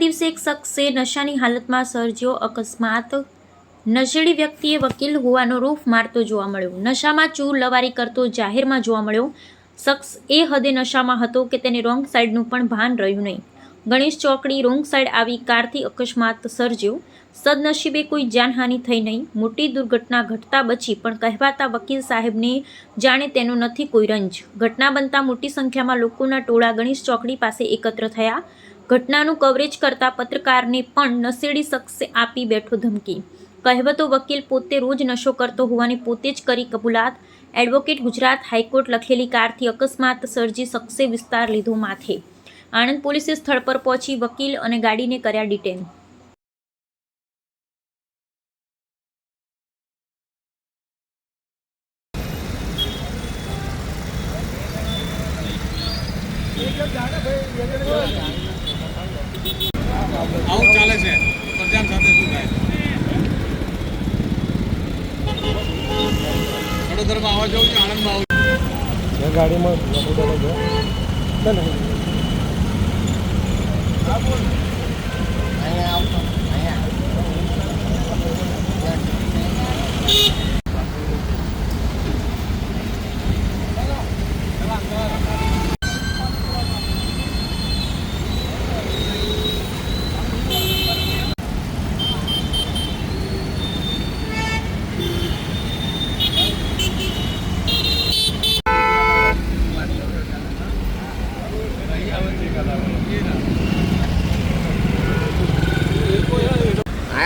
દિવસે એક શખ્સે નશાની હાલતમાં સર્જ્યો અકસ્માત. નશેડી વ્યક્તિએ વકીલ હોવાનો રૂફ મારતો જોવા મળ્યો. નશામાં ચૂર લવારી કરતો જાહેરમાં જોવા મળ્યો. શખ્સ એ હદે નશામાં હતો કે તેને રોંગ સાઈડનું પણ ભાન રહ્યું નહીં. ગણેશ ચોકડી રોંગ સાઈડ આવી કારથી અકસ્માત સર્જ્યો. સદનસીબે કોઈ જાનહાનિ થઈ નહીં. મોટી દુર્ઘટના ઘટતા બચી, પણ કહેવાતા વકીલ સાહેબને જાણે તેનો નથી કોઈ રંજ. ઘટના બનતા મોટી સંખ્યામાં લોકોના ટોળા ગણેશ ચોકડી પાસે એકત્ર થયા. ઘટનાનું કવરેજ કરતા પત્રકારને પણ નસેડી શખ્સે આપી બેઠો ધમકી. કહેવતો વકીલ પોતે રોજ નશો કરતો હોવાની પોતે જ કરી કબૂલાત. એડવોકેટ ગુજરાત હાઈકોર્ટ લખેલી કારથી અકસ્માત સર્જી શખ્સે વિસ્તાર લીધો માથે. આણંદ પોલીસે સ્થળ પર પહોંચી વકીલ અને ગાડીને કર્યા ડિટેન. આવું ચાલે છે. પ્રજાન સાથે શું થાય? વડોદરામાં આવવા જવું છે આણંદમાં આવું એ ગાડીમાં લોકો છે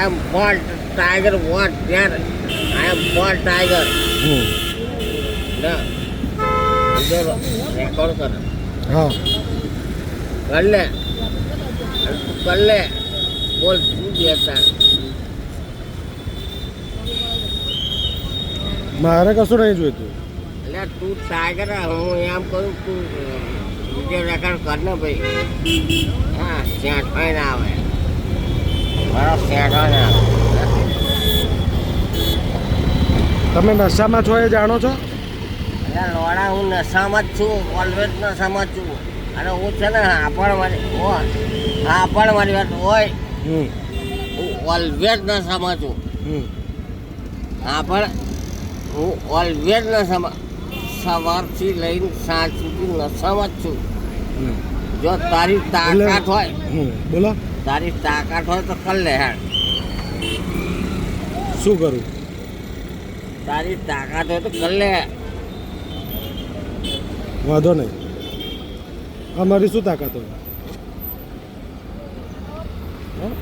ના am I tiger what there I am I tiger record કરે. હા. કર લે તું કર લે બોલ શું દેતા મારે કશું નહીં જોઈતું. એટલે તું ટાઈગર હું એમ કહું તું વીડિયો રેકોર્ડ કર ને ભાઈ. હા ત્યાં હોય આવે બરાબર સેટ હોય ને આવે તમે નશામાં છો એ જાણો છો? લોડા હું નશામાં જ છું ઓલવેઝ નશામાં જ છું. અને હું છે ને આપણ મારી આપણ મારી વાત હોય. હું ઓલવેઝ નશામાં છું. આપણ હું ઓલવેઝ નશામાં સવારથી લઈને સાંજ સુધી નશામાં જ છું. જો તારી તાકાત હોય. બોલો. તારી તાકાત હોય તો કર લે હેડ. શું કરું? તારી તાકાત હોય તો કર લે. વાંધો નહીં. અમારી શું તાકાત હોય? હા?